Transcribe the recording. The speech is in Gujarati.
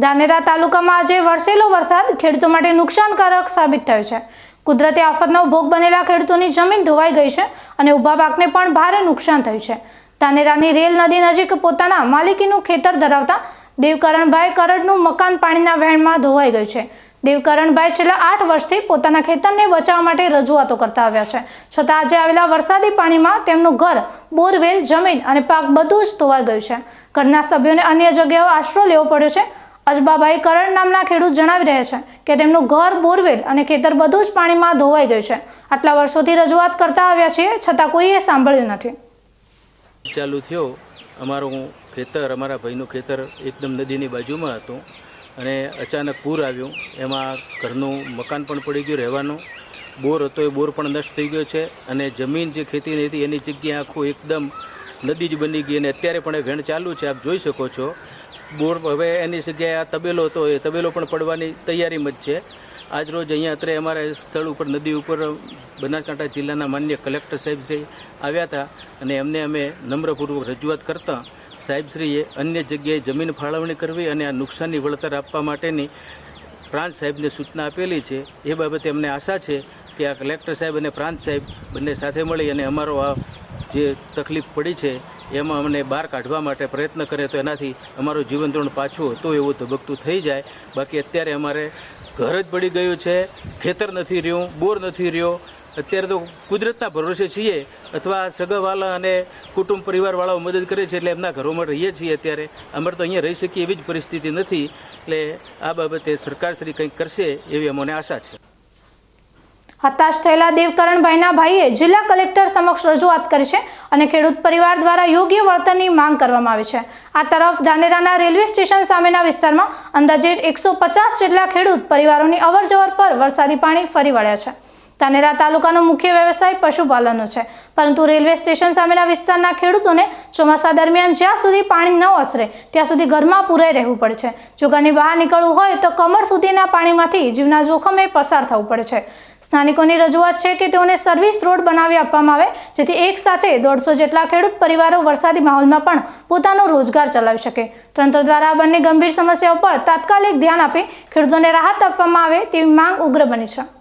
ધાનેરા તાલુકામાં આજે વરસેલો વરસાદ ખેડૂતો માટે નુકસાનકારક સાબિત થયો છે. કુદરતી આફતનો ભોગ બનેલા ખેડૂતોની જમીન ધોવાઈ ગઈ છે અને ઊભા પાકને પણ ભારે નુકસાન થયું છે. ધાનેરાની રેલ નદી નજીક પોતાના માલિકીનું ખેતર ધરાવતા દેવકરણભાઈ કરડનું મકાન પાણીના વહેણમાં ધોવાઈ ગયું છે. દેવકરણભાઈ છેલ્લા આઠ વર્ષથી પોતાના ખેતરને બચાવવા માટે રજૂઆતો કરતા આવ્યા છે. છતાં આજે આવેલા વરસાદી પાણીમાં તેમનું ઘર, બોરવેલ, જમીન અને પાક બધું જ ધોવાઈ ગયું છે. ઘરના સભ્યોને અન્ય જગ્યાઓ આશરો લેવો પડ્યો છે. અજબાભાઈ કરણ નામના ખેડૂત જણાવી રહ્યા છે કે તેમનું ઘર બોરવેલ અને ખેતર બધું જ પાણીમાં ધોવાઈ ગયું છે. આટલા વર્ષોથી રજૂઆત કરતા આવ્યા છીએ, છતાં કોઈએ સાંભળ્યું નથી. ચાલુ થયો. અમારું ખેતર, અમારા ભાઈનું ખેતર એકદમ નદીની બાજુમાં હતું અને અચાનક પૂર આવ્યું. એમાં ઘરનું મકાન પણ પડી ગયું રહેવાનું. બોર હતો, એ બોર પણ નષ્ટ થઈ ગયો છે અને જમીન જે ખેતીની હતી એની જગ્યાએ આખું એકદમ નદી જ બની ગઈ અને અત્યારે પણ એ વેણ ચાલુ છે. આપ જોઈ શકો છો બોર હવે એની જગ્યાએ આ તબેલો હતો એ તબેલો પણ પડવાની તૈયારીમાં જ છે. આજ રોજ અહીંયા અત્રે અમારા સ્થળ ઉપર, નદી ઉપર, બનાસકાંઠા જિલ્લાના માન્ય કલેક્ટર સાહેબશ્રી આવ્યા હતા અને એમને અમે નમ્રપૂર્વક રજૂઆત કરતા સાહેબશ્રીએ અન્ય જગ્યાએ જમીન ફાળવણી કરવી અને આ નુકસાનની વળતર આપવા માટેની પ્રાંત સાહેબને સૂચના આપેલી છે. એ બાબતે અમને આશા છે કે આ કલેક્ટર સાહેબ અને પ્રાંત સાહેબ બંને સાથે મળી અને અમારો આ જે તકલીફ પડી છે એમાં અમને બહાર કાઢવા માટે પ્રયત્ન કરે તો એનાથી અમારું જીવન ધોરણ પાછું હતું, એવું ધબકતું થઈ જાય. બાકી અત્યારે અમારે ઘર જ પડી ગયું છે, ખેતર નથી રહ્યું, બોર નથી રહ્યો. અત્યારે તો કુદરતના ભરોસે છીએ, અથવા સગાવાલા અને કુટુંબ પરિવારવાળાઓ મદદ કરે છે એટલે એમના ઘરોમાં રહીએ છીએ અત્યારે. અમારે તો અહીંયા રહી શકીએ એવી જ પરિસ્થિતિ નથી, એટલે આ બાબતે સરકારશ્રી કંઈક કરશે એવી અમને આશા છે. હતાશ થયેલા દેવકરણભાઈના ભાઈએ જિલ્લા કલેક્ટર સમક્ષ રજૂઆત કરી છે અને ખેડૂત પરિવાર દ્વારા યોગ્ય વળતરની માંગ કરવામાં આવી છે. આ તરફ ધાનેરાના રેલવે સ્ટેશન સામેના વિસ્તારમાં અંદાજે એકસો જેટલા ખેડૂત પરિવારોની અવરજવર પર વરસાદી પાણી ફરી વળ્યા છે. ધાનેરા તાલુકાનો મુખ્ય વ્યવસાય પશુપાલનનો છે. પરંતુ રેલવે સ્ટેશન સામેના વિસ્તારના ખેડૂતોને ચોમાસા દરમિયાન જ્યાં સુધી પાણી ન ઓસરે, ત્યાં સુધી ઘરમાં પૂરાઈ રહેવું પડે છે. જો ઘરની બહાર નીકળવું હોય તો કમર સુધીના પાણીમાંથી જીવના જોખમે પસાર થવું પડે છે. સ્થાનિકોની રજૂઆત છે કે તેઓને સર્વિસ રોડ બનાવી આપવામાં આવે, જેથી એક સાથે દોઢસો જેટલા ખેડૂત પરિવારો વરસાદી માહોલમાં પણ પોતાનો રોજગાર ચલાવી શકે. તંત્ર દ્વારા બંને ગંભીર સમસ્યાઓ પર તાત્કાલિક ધ્યાન આપી ખેડૂતોને રાહત આપવામાં આવે તેવી માંગ ઉગ્ર બની છે.